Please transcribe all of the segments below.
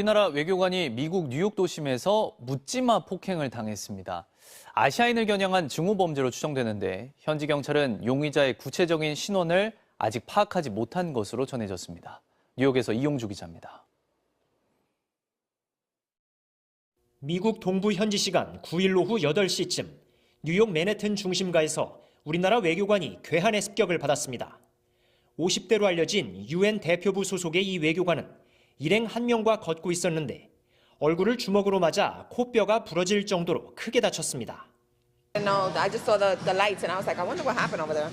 우리나라 외교관이 미국 뉴욕 도심에서 묻지마 폭행을 당했습니다. 아시아인을 겨냥한 증오 범죄로 추정되는데 현지 경찰은 용의자의 구체적인 신원을 아직 파악하지 못한 것으로 전해졌습니다. 뉴욕에서 이용주 기자입니다. 미국 동부 현지 시간 9일 오후 8시쯤 뉴욕 맨해튼 중심가에서 우리나라 외교관이 괴한의 습격을 받았습니다. 50대로 알려진 유엔 대표부 소속의 이 외교관은 일행 한 명과 걷고 있었는데 얼굴을 주먹으로 맞아 코뼈가 부러질 정도로 크게 다쳤습니다. No, I just saw the, the lights and I was like, I wonder what happened over there.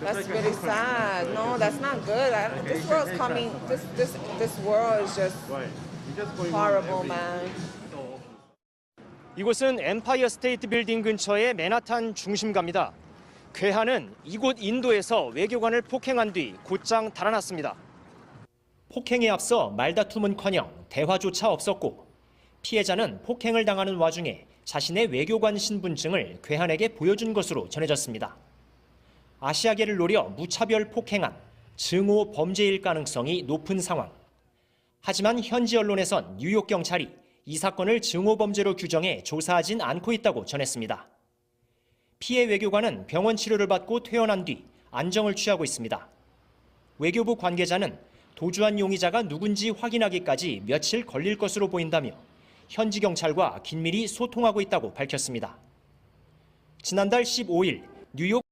That's really sad. No, that's not good. I, this world's coming. This this this world is just horrible, man. 이곳은 엠파이어 스테이트 빌딩 근처의 맨하탄 중심가입니다. 괴한은 이곳 인도에서 외교관을 폭행한 뒤 곧장 달아났습니다. 폭행에 앞서 말다툼은커녕 대화조차 없었고 피해자는 폭행을 당하는 와중에 자신의 외교관 신분증을 괴한에게 보여준 것으로 전해졌습니다. 아시아계를 노려 무차별 폭행한 증오 범죄일 가능성이 높은 상황. 하지만 현지 언론에선 뉴욕 경찰이 이 사건을 증오 범죄로 규정해 조사하진 않고 있다고 전했습니다. 피해 외교관은 병원 치료를 받고 퇴원한 뒤 안정을 취하고 있습니다. 외교부 관계자는 도주한 용의자가 누군지 확인하기까지 며칠 걸릴 것으로 보인다며 현지 경찰과 긴밀히 소통하고 있다고 밝혔습니다. 지난달 15일 뉴욕